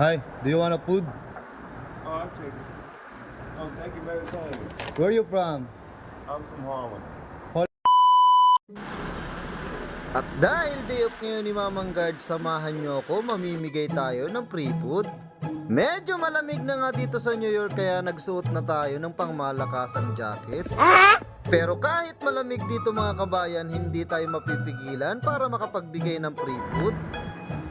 Hi, do you want a food? Oh, I'll take it. Oh, thank you very kindly. Where are you from? I'm from Harlem. At dahil day off ngayon ni Mamang Guard, samahan nyo ako, mamimigay tayo ng free food. Medyo malamig na nga dito sa New York kaya nagsuot na tayo ng pangmalakasang jacket. Pero kahit malamig dito mga kabayan, hindi tayo mapipigilan para makapagbigay ng free food.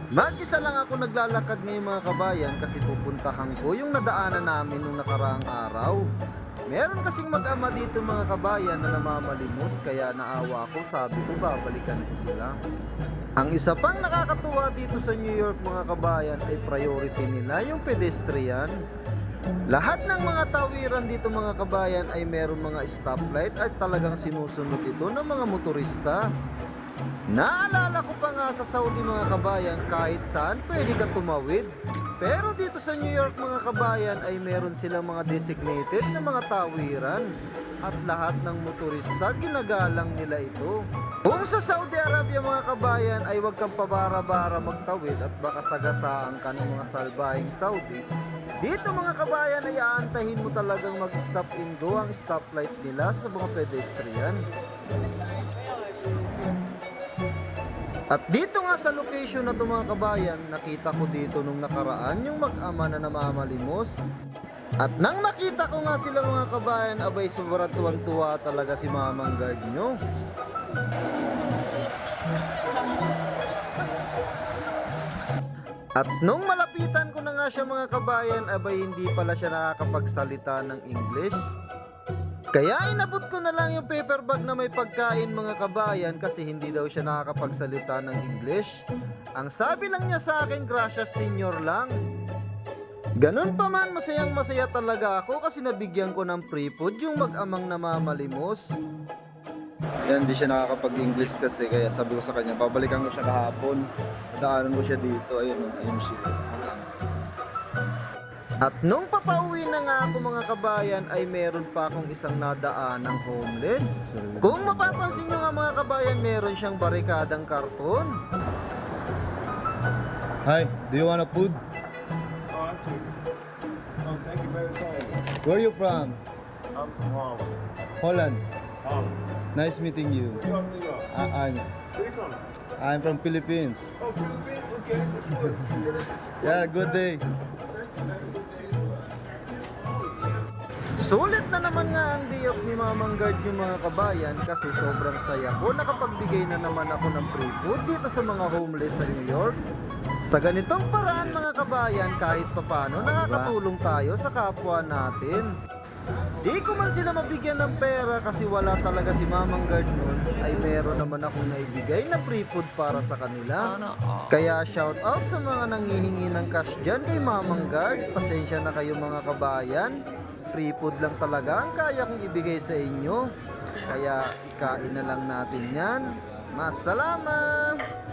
Mag-isa lang ako naglalakad ngayon mga kabayan kasi pupuntahan ko yung nadaanan namin nung nakaraang araw. Meron kasing mag-ama dito mga kabayan na namamalimos kaya naawa ako sabi ko babalikan ko sila. Ang isa pang nakakatuwa dito sa New York mga kabayan ay priority nila yung pedestrian. Lahat ng mga tawiran dito mga kabayan ay meron mga stoplight at talagang sinusunod ito ng mga motorista. Naalala ko pa nga sa Saudi mga kabayan kahit saan pwede ka tumawid. Pero dito sa New York mga kabayan ay meron silang mga designated na mga tawiran. At lahat ng motorista ginagalang nila ito. Kung sa Saudi Arabia mga kabayan ay huwag kang pabara-bara magtawid at baka sagasaan ka ng mga salbahing Saudi. Dito mga kabayan ay aantahin mo talagang mag-stop and go ang stoplight nila sa mga pedestrian. At dito nga sa location na to mga kabayan, nakita ko dito nung nakaraan yung mag-ama na namamalimos. At nang makita ko nga sila mga kabayan, abay sobrang tuwan-tuwa talaga si mamang guard nyo. At nung malapitan ko na nga siya mga kabayan, abay hindi pala siya nakakapagsalita ng English. Kaya inabot ko na lang yung paper bag na may pagkain mga kabayan kasi hindi daw siya nakakapagsalita ng English. Ang sabi lang niya sa akin, gracias senior lang. Ganun pa man, masayang masaya talaga ako kasi nabigyan ko ng free food yung mag-amang namamalimos. Yan, hindi siya nakakapag-English kasi kaya sabi ko sa kanya, babalikan ko siya kahapon. Daanan ko siya dito, ayun, ayun siya. At nung papauwi na nga ako mga kabayan ay meron pa akong isang nadaan ng homeless. Kung mapapansin nyo nga mga kabayan, meron siyang barikadang karton. Hi, do you want a food? Oh, it. Oh, thank you very kindly. Where are you from? I'm from Harlem. Holland. Harlem. Nice meeting you. York, New York. I- I'm, Where you coming? I'm from Philippines. Oh, Philippines? Okay, that's good. Yeah, good day. Sulit na naman nga ang day off ni Mamang Guard yung mga kabayan kasi sobrang saya ko nakapagbigay na naman ako ng free food dito sa mga homeless sa New York. Sa ganitong paraan mga kabayan kahit papano nakakatulong tayo sa kapwa natin. Di ko man sila mabigyan ng pera kasi wala talaga si Mamang Guard nun ay meron naman akong naibigay na free food para sa kanila. Kaya shout out sa mga nangihingi ng cash dyan kay Mamang Guard. Pasensya na kayo mga kabayan. Free food lang talaga ang kaya kong ibigay sa inyo. Kaya ikain na lang natin yan. Masalamat!